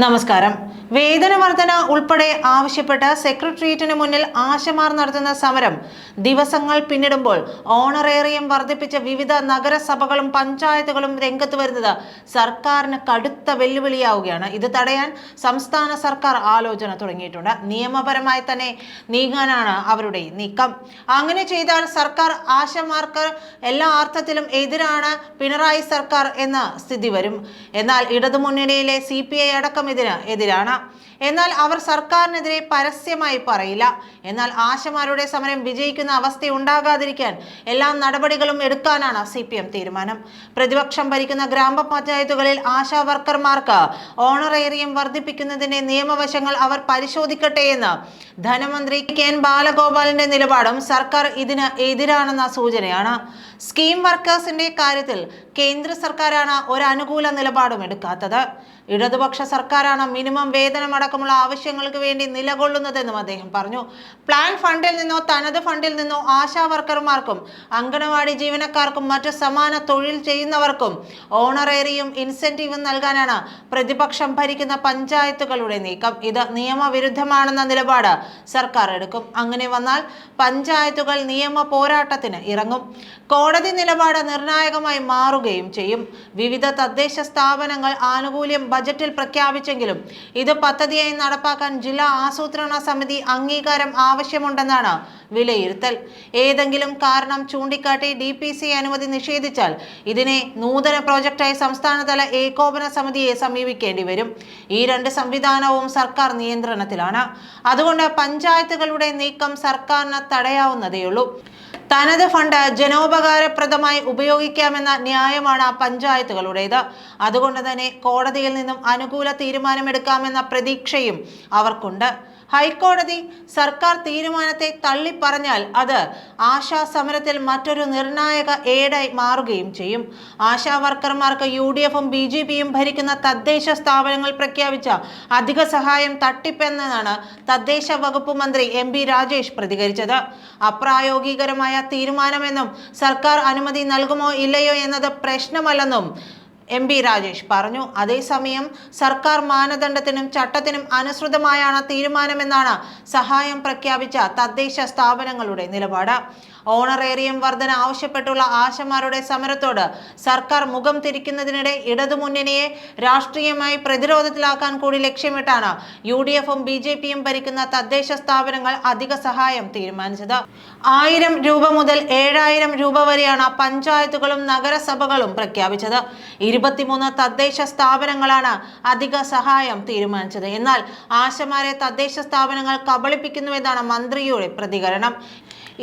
നമസ്കാരം. വേതന വർധന ഉൾപ്പെടെ ആവശ്യപ്പെട്ട് സെക്രട്ടേറിയറ്റിന് മുന്നിൽ ആശമാർ നടത്തുന്ന സമരം ദിവസങ്ങൾ പിന്നിടുമ്പോൾ ഓണറേറിയം വർദ്ധിപ്പിച്ച വിവിധ നഗരസഭകളും പഞ്ചായത്തുകളും രംഗത്ത് വരുന്നത് സർക്കാരിന് കടുത്ത വെല്ലുവിളിയാവുകയാണ്. ഇത് തടയാൻ സംസ്ഥാന സർക്കാർ ആലോചന തുടങ്ങിയിട്ടുണ്ട്. നിയമപരമായി തന്നെ നീങ്ങാനാണ് അവരുടെ നീക്കം. അങ്ങനെ ചെയ്താൽ സർക്കാർ ആശമാർക്ക് എല്ലാ അർത്ഥത്തിലും എതിരാണ് പിണറായി സർക്കാർ എന്ന സ്ഥിതി വരും. എന്നാൽ ഇടതുമുന്നണിയിലെ സി പി ഐ അടക്കം ഇതിന് എതിരാണ്. എന്നാൽ അവർ സർക്കാരിനെതിരെ പരസ്യമായി പറയില്ല. എന്നാൽ ആശമാരുടെ സമരം വിജയിക്കുന്ന അവസ്ഥ ഉണ്ടാകാതിരിക്കാൻ എല്ലാ നടപടികളും എടുക്കാനാണ് സി പി എം തീരുമാനം. പ്രതിപക്ഷം ഭരിക്കുന്ന ഗ്രാമപഞ്ചായത്തുകളിൽ ആശാ വർക്കർമാർക്ക് ഓണറേറിയം വർദ്ധിപ്പിക്കുന്നതിന്റെ നിയമവശങ്ങൾ അവർ പരിശോധിക്കട്ടെ എന്ന് ധനമന്ത്രി കെ എൻ ബാലഗോപാലിന്റെ നിലപാടും സർക്കാർ ഇതിന് എതിരാണെന്ന സൂചനയാണ്. സ്കീം വർക്കേഴ്സിന്റെ കാര്യത്തിൽ കേന്ദ്ര സർക്കാരാണ് ഒരു അനുകൂല നിലപാടും എടുക്കാത്തത്. ഇടതുപക്ഷ സർക്കാരാണ് മിനിമം വേതനം അടക്കമുള്ള ആവശ്യങ്ങൾക്ക് വേണ്ടി നിലകൊള്ളുന്നതെന്നും അദ്ദേഹം പറഞ്ഞു. പ്ലാൻ ഫണ്ടിൽ നിന്നോ തനത് ഫണ്ടിൽ നിന്നോ ആശാ വർക്കർമാർക്കും അങ്കണവാടി ജീവനക്കാർക്കും മറ്റു സമാന തൊഴിൽ ചെയ്യുന്നവർക്കും ഓണറേറിയും ഇൻസെന്റീവും നൽകാനാണ് പ്രതിപക്ഷം ഭരിക്കുന്ന പഞ്ചായത്തുകളുടെ നീക്കം. ഇത് നിയമവിരുദ്ധമാണെന്ന നിലപാട് സർക്കാർ എടുക്കും. അങ്ങനെ വന്നാൽ പഞ്ചായത്തുകൾ നിയമ പോരാട്ടത്തിന് ഇറങ്ങും. കോടതി നിലപാട് നിർണായകമായി മാറുകയും ചെയ്യും. വിവിധ തദ്ദേശ സ്ഥാപനങ്ങൾ ആനുകൂല്യം ബജറ്റിൽ പ്രഖ്യാപിച്ചെങ്കിലും ഇത് പദ്ധതിയായി നടപ്പാക്കാൻ ജില്ലാ ആസൂത്രണ സമിതി അംഗീകാരം ആവശ്യമുണ്ടെന്നാണ് വിലയിരുത്തൽ. ഏതെങ്കിലും കാരണം ചൂണ്ടിക്കാട്ടി ഡി പി സി അനുമതി നിഷേധിച്ചാൽ ഇതിനെ നൂതന പ്രോജക്റ്റായി സംസ്ഥാനതല ഏകോപന സമിതിയെ സമീപിക്കേണ്ടി വരും. ഈ രണ്ട് സംവിധാനവും സർക്കാർ നിയന്ത്രണത്തിലാണ്. അതുകൊണ്ട് പഞ്ചായത്തുകളുടെ നീക്കം സർക്കാരിന് തടയാവുന്നതേയുള്ളൂ. തനത് ഫണ്ട് ജനോപകാരപ്രദമായി ഉപയോഗിക്കാമെന്ന ന്യായമാണ് പഞ്ചായത്തുകളുടേത്. അതുകൊണ്ട് തന്നെ കോടതിയിൽ നിന്നും അനുകൂല തീരുമാനമെടുക്കാമെന്ന പ്രതീക്ഷയും അവർക്കുണ്ട്. ഹൈക്കോടതി സർക്കാർ തീരുമാനത്തെ തള്ളിപ്പറഞ്ഞാൽ അത് ആശാ സമരത്തിൽ മറ്റൊരു നിർണായക ഏടായി മാറുകയും ചെയ്യും. ആശാ വർക്കർമാർക്ക് യു ഡി എഫും ബി ജെ പിയും ഭരിക്കുന്ന തദ്ദേശ സ്ഥാപനങ്ങൾ പ്രഖ്യാപിച്ച അധിക സഹായം തട്ടിപ്പെന്നതാണ് തദ്ദേശ വകുപ്പ് മന്ത്രി എം പി രാജേഷ് പ്രതികരിച്ചത്. അപ്രായോഗികരമായ തീരുമാനമെന്നും സർക്കാർ അനുമതി നൽകുമോ ഇല്ലയോ എന്നത് പ്രശ്നമല്ലെന്നും എം പി രാജേഷ് പറഞ്ഞു അതേസമയം സർക്കാർ മാനദണ്ഡത്തിനും ചട്ടത്തിനും അനുസൃതമായാണ് തീരുമാനമെന്നാണ് സഹായം പ്രഖ്യാപിച്ച തദ്ദേശ സ്ഥാപനങ്ങളുടെ നിലപാട്. ഓണറേറിയം വർധന ആവശ്യപ്പെട്ടുള്ള ആശമാരുടെ സമരത്തോട് സർക്കാർ മുഖം തിരിക്കുന്നതിനിടെ ഇടതുമുന്നണിയെ രാഷ്ട്രീയമായി പ്രതിരോധത്തിലാക്കാൻ കൂടി ലക്ഷ്യമിട്ടാണ് യു ഡി എഫും ബി ജെ പിയും ഭരിക്കുന്ന തദ്ദേശ സ്ഥാപനങ്ങൾ അധിക സഹായം തീരുമാനിച്ചത്. ആയിരം രൂപ മുതൽ ഏഴായിരം രൂപ വരെയാണ് പഞ്ചായത്തുകളും നഗരസഭകളും പ്രഖ്യാപിച്ചത്. ഇരുപത്തിമൂന്ന് തദ്ദേശ സ്ഥാപനങ്ങളാണ് അധിക സഹായം തീരുമാനിച്ചത്. എന്നാൽ ആശമാരെ തദ്ദേശ സ്ഥാപനങ്ങൾ കബളിപ്പിക്കുന്നുവെന്നാണ് മന്ത്രിയുടെ പ്രതികരണം.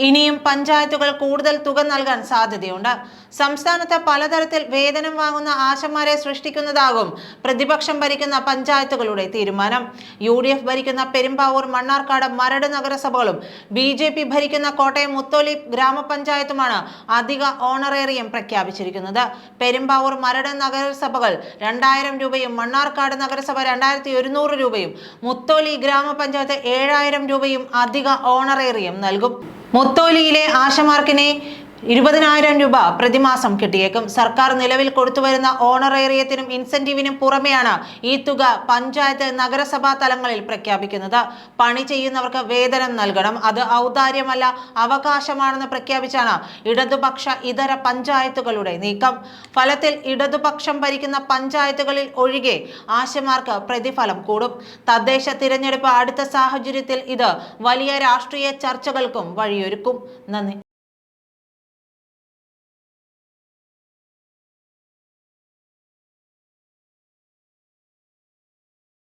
ഇനിയും പഞ്ചായത്തുകൾ കൂടുതൽ തുക നൽകാൻ സാധ്യതയുണ്ട്. സംസ്ഥാനത്ത് പലതരത്തിൽ വേതനം വാങ്ങുന്ന ആശമാരെ സൃഷ്ടിക്കുന്നതാകും പ്രതിപക്ഷം ഭരിക്കുന്ന പഞ്ചായത്തുകളുടെ തീരുമാനം. യു ഡി എഫ് ഭരിക്കുന്ന പെരുമ്പാവൂർ മണ്ണാർക്കാട് മരട് നഗരസഭകളും ബി ജെ പി ഭരിക്കുന്ന കോട്ടയം മുത്തോലി ഗ്രാമപഞ്ചായത്തുമാണ് അധിക ഓണറേറിയം പ്രഖ്യാപിച്ചിരിക്കുന്നത്. പെരുമ്പാവൂർ മരട് നഗരസഭകൾ രണ്ടായിരം രൂപയും മണ്ണാർക്കാട് നഗരസഭ രണ്ടായിരത്തി ഒരുന്നൂറ് രൂപയും മുത്തോലി ഗ്രാമപഞ്ചായത്ത് ഏഴായിരം രൂപയും അധിക ഓണറേറിയം നൽകും. മുത്തോലിയിലെ ആശമാർക്കിനെ ഇരുപതിനായിരം രൂപ പ്രതിമാസം കിട്ടിയേക്കും. സർക്കാർ നിലവിൽ കൊടുത്തുവരുന്ന ഓണറേറിയത്തിനും ഇൻസെന്റീവിനും പുറമെയാണ് ഈ തുക പഞ്ചായത്ത് നഗരസഭാ തലങ്ങളിൽ പ്രഖ്യാപിക്കുന്നത്. പണി ചെയ്യുന്നവർക്ക് വേതനം നൽകണം. അത് ഔദാര്യമല്ല അവകാശമാണെന്ന് പ്രഖ്യാപിച്ചാണ് ഇടതുപക്ഷ ഇതര പഞ്ചായത്തുകളുടെ നീക്കം. ഫലത്തിൽ ഇടതുപക്ഷം ഭരിക്കുന്ന പഞ്ചായത്തുകളിൽ ഒഴികെ ആശമാർക്ക് പ്രതിഫലം കൂടും. തദ്ദേശ തിരഞ്ഞെടുപ്പ് അടുത്ത സാഹചര്യത്തിൽ ഇത് വലിയ രാഷ്ട്രീയ ചർച്ചകൾക്കും വഴിയൊരുക്കും. നന്ദി.